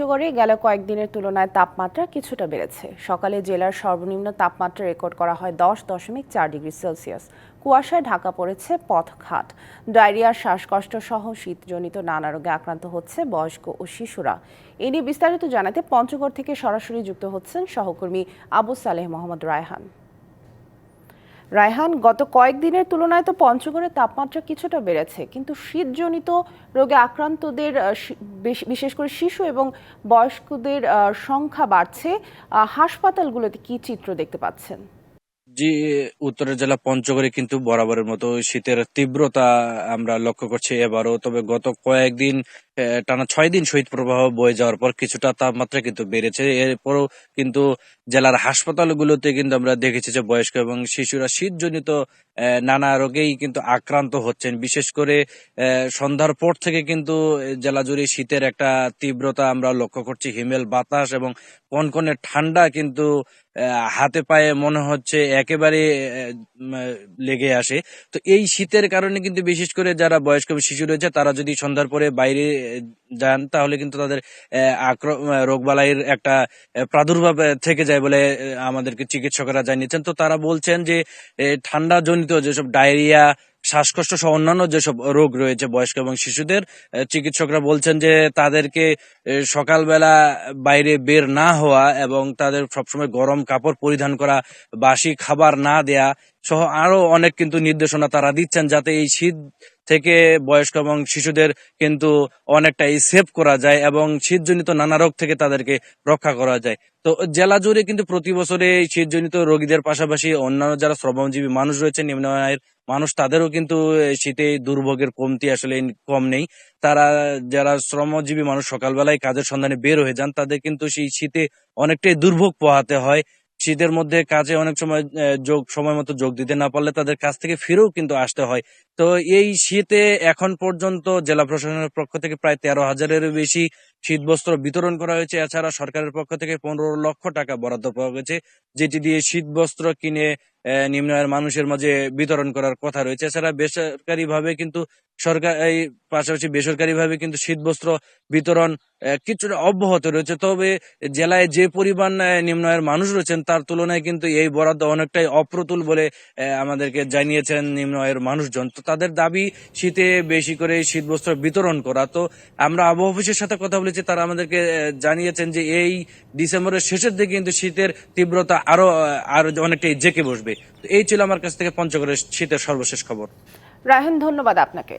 পঞ্চগড়ে গেল কয়েকদিনের তুলনায় তাপমাত্রা কিছুটা বেড়েছে। সকালে জেলার সর্বনিম্ন তাপমাত্রা রেকর্ড করা হয় দশ দশমিক চার ডিগ্রি সেলসিয়াস। কুয়াশায় ঢাকা পড়েছে পথঘাট। ডায়রিয়া শ্বাসকষ্ট সহ শীতজনিত নানা রোগে আক্রান্ত হচ্ছে বয়স্ক ও শিশুরা। এ নিয়ে বিস্তারিত জানাতে পঞ্চগড় থেকে সরাসরি যুক্ত হচ্ছেন সহকর্মী আবু সালেহ মোহাম্মদ রায়হান। রায়হান, গত কয়েকদিনের তুলনায় তো পঞ্চগড়ের তাপমাত্রা কিছুটা বেড়েছে। কিন্তু শীতজনিত রোগে আক্রান্তদের বিশেষ করে শিশু এবং বয়স্কদের সংখ্যা বাড়ছে। হাসপাতালগুলোতে কি চিত্র দেখতে পাচ্ছেন? জি, উত্তরের জেলা পঞ্চগড়ে কিন্তু বরাবরের মতো শীতের তীব্রতা আমরা লক্ষ্য করছি এবারও। তবে গত কয়েকদিন টানা ছয় দিন শহীদ প্রবাহ বয়ে যাওয়ার পর কিছুটা তাপমাত্রা কিন্তু বেড়েছে। এরপরও কিন্তু জেলার হাসপাতালগুলোতে কিন্তু আমরা দেখেছি যে বয়স্ক এবং শিশুরা শীতজনিত নানা রোগেই কিন্তু আক্রান্ত হচ্ছেন। বিশেষ করে সন্ধ্যার পর থেকে কিন্তু জেলা জুড়ে শীতের একটা তীব্রতা আমরা লক্ষ্য করছি। হিমেল বাতাস এবং কনকনে ঠান্ডা কিন্তু হাতে পায়ে মনে হচ্ছে একেবারে লেগে আসে। তো এই শীতের কারণে কিন্তু বিশেষ করে যারা বয়স্ক শিশু রয়েছে, তারা যদি সন্ধ্যার পরে বাইরে যান, তাহলে কিন্তু তাদের রোগ বালাইয়ের একটা প্রাদুর্ভাব থেকে যায় বলে আমাদেরকে চিকিৎসকরা জানিয়েছেন। তো তারা বলছেন যে ঠান্ডা জনিত যেসব ডায়রিয়া, শ্বাসকষ্ট সহ অন্যান্য যেসব রোগ রয়েছে বয়স্ক এবং শিশুদের চিকিৎসকরা বলছেন যে তাদেরকে সকালবেলা বাইরে বের না হওয়া এবং তাদের সবসময় গরম কাপড় পরিধান করা, বাসি খাবার না দেয়া সহ আরও অনেক কিন্তু নির্দেশনা তারা দিচ্ছেন যাতে এই শীত থেকে বয়স্ক এবং শিশুদের কিন্তু অনেকটাই সেভ করা যায় এবং শীতজনিত নানা রোগ থেকে তাদেরকে রক্ষা করা যায়। তো জেলা জুড়ে কিন্তু প্রতি বছরে শীতজনিত রোগীদের পাশাপাশি অন্যান্য যারা শ্রমজীবী মানুষ রয়েছে নিম্ন আয়ের মানুষ, তাদেরও কিন্তু শীতে দুর্ভোগের কমতি আসলে কম নেই। তারা যারা শ্রমজীবী মানুষ সকালবেলায় কাজের সন্ধানে বের হয়ে যান, তাদের কিন্তু সেই শীতে অনেকটাই দুর্ভোগ পোহাতে হয়। শীতের মধ্যে কাজে অনেক সময় যোগ সময় মতো যোগ দিতে না পারলে তাদের কাছ থেকে ফিরেও কিন্তু আসতে হয়। তো এই শীতে এখন পর্যন্ত জেলা প্রশাসনের পক্ষ থেকে প্রায় তেরো হাজারেরও বেশি শীত বস্ত্র বিতরণ করা হয়েছে। এছাড়া সরকারের পক্ষ থেকে পনেরো লক্ষ টাকা বরাদ্দ পাওয়া গেছে যেটি দিয়ে শীতবস্ত্র কিনে আহ, নিম্ন আয়ের মানুষের মাঝে বিতরণ করার কথা রয়েছে। এছাড়া বেসরকারি ভাবে কিন্তু সরকার, এই পাশাপাশি বেসরকারি ভাবে কিন্তু শীতবস্ত্র বিতরণ কিছুটা অব্যাহত রয়েছে। তবে জেলায় যে পরিমাণ নিম্ন আয়ের মানুষ রয়েছেন, তার তুলনায় কিন্তু এই বরাদ্দ অনেকটাই অপ্রতুল বলে আমাদেরকে জানিয়েছেন নিম্ন আয়ের মানুষজন। তো তাদের দাবি, শীতে বেশি করে শীতবস্ত্র বিতরণ করা। তো আমরা আবহাওয়া অফিসের সাথে কথা বলেছি, তারা আমাদেরকে জানিয়েছেন যে এই ডিসেম্বরের শেষের দিকে কিন্তু শীতের তীব্রতা আরও আরও অনেকটাই জেকে বসবে। তো এই ছিল আমার কাছ থেকে পঞ্চগড়ের শীতের সর্বশেষ খবর। রায়হান, ধন্যবাদ আপনাকে।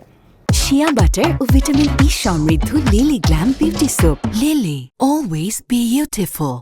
শিয়া বাটার ও ভিটামিন ই সমৃদ্ধ Lily glam beauty soap Lily always beautiful